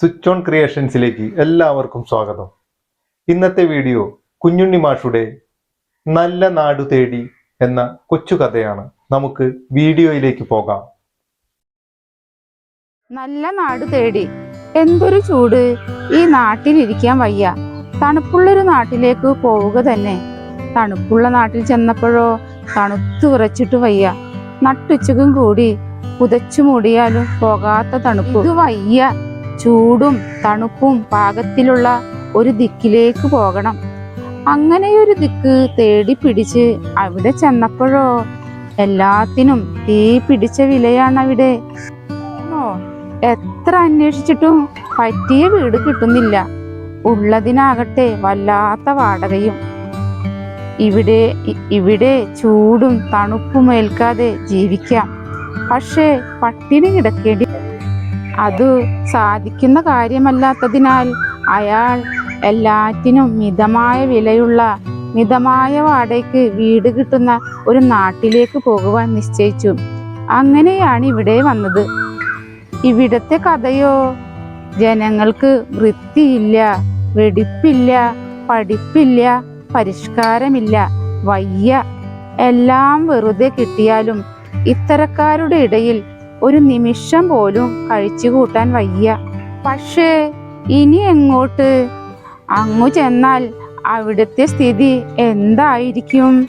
Switch on ക്രിയേഷൻസിലേക്ക് എല്ലാവർക്കും സ്വാഗതം. ഇന്നത്തെ വീഡിയോ കുഞ്ഞുണ്ണി മാഷുടെ നല്ല നാടു തേടി എന്ന കൊച്ചു കഥയാണ്. നമുക്ക് വീഡിയോയിലേക്ക് പോകാം. നല്ല നാട് തേടി. എന്തൊരു ചൂട്. ഈ നാട്ടിൽ ഇരിക്കാൻ വയ്യ. തണുപ്പുള്ളൊരു നാട്ടിലേക്ക് പോവുക തന്നെ. തണുപ്പുള്ള നാട്ടിൽ ചെന്നപ്പോഴോ തണുത്തു വിറച്ചിട്ട് വയ്യ. നട്ടുച്ചക്കും കൂടി. പുതച്ചു മൂടിയാലും പോകാത്ത തണുപ്പ്. വയ്യ. ചൂടും തണുപ്പും പാകത്തിലുള്ള ഒരു ദിക്കിലേക്ക് പോകണം. അങ്ങനെയൊരു ദിക്ക് തേടി പിടിച്ച് അവിടെ ചെന്നപ്പോഴോ എല്ലാത്തിനും തീ പിടിച്ച വിലയാണ് അവിടെ എത്ര അന്വേഷിച്ചിട്ടും പറ്റിയ വീട് കിട്ടുന്നില്ല. ഉള്ളതിനാകട്ടെ വല്ലാത്ത വാടകയും. ഇവിടെ ഇവിടെ ചൂടും തണുപ്പും ഏൽക്കാതെ ജീവിക്കാം. പക്ഷേ പട്ടിണി കിടക്കേണ്ടി അത് സാധിക്കുന്ന കാര്യമല്ലാത്തതിനാൽ അയാൾ എല്ലാറ്റിനും മിതമായ വിലയുള്ള മിതമായ വാടകയ്ക്ക് വീട് കിട്ടുന്ന ഒരു നാട്ടിലേക്ക് പോകുവാൻ നിശ്ചയിച്ചു. അങ്ങനെയാണ് ഇവിടെ വന്നത്. ഇവിടത്തെ കഥയോ? ജനങ്ങൾക്ക് വൃത്തിയില്ല വെടിപ്പില്ല പഠിപ്പില്ല പരിഷ്കാരമില്ല വയ്യ. എല്ലാം വെറുതെ കിട്ടിയാലും ഇത്തരക്കാരുടെ ഇടയിൽ ഒരു നിമിഷം പോലും കഴിച്ചു കൂട്ടാൻ വയ്യ. പക്ഷേ ഇനി എങ്ങോട്ട്? അങ്ങു ചെന്നാൽ അവിടുത്തെ സ്ഥിതി എന്തായിരിക്കും?